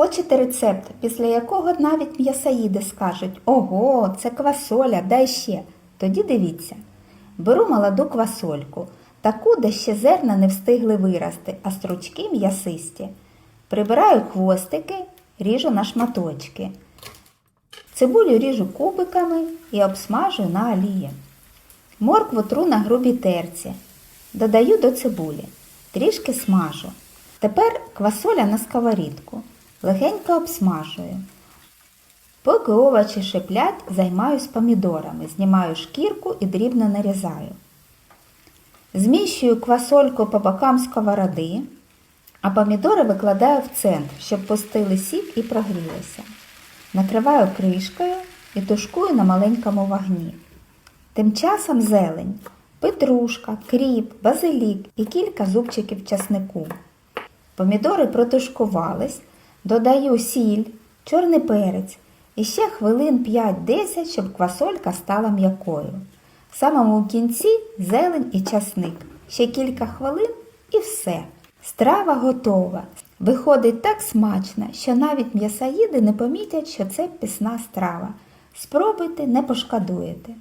Хочете рецепт, після якого навіть м'ясоїди скажуть Ого, це квасоля, дай ще. Тоді дивіться. Беру молоду квасольку, таку, де ще зерна не встигли вирости, а стручки м'ясисті. Прибираю хвостики, ріжу на шматочки. Цибулю ріжу кубиками і обсмажую на олії. Моркву тру на грубій терці. Додаю до цибулі. Трішки смажу. Тепер квасоля на сковорідку. Легенько обсмажую. Поки овочі шиплять, займаюсь помідорами, знімаю шкірку і дрібно нарізаю. Зміщую квасольку по бокам сковороди, а помідори викладаю в центр, щоб пустили сік і прогрілися. Накриваю кришкою і тушкую на маленькому вогні. Тим часом зелень, петрушка, кріп, базилік і кілька зубчиків часнику. Помідори протушкувались, додаю сіль, чорний перець і ще хвилин 5-10, щоб квасолька стала м'якою. В самому кінці зелень і часник. Ще кілька хвилин і все. Страва готова. Виходить так смачно, що навіть м'ясоїди не помітять, що це пісна страва. Спробуйте, не пошкодуєте.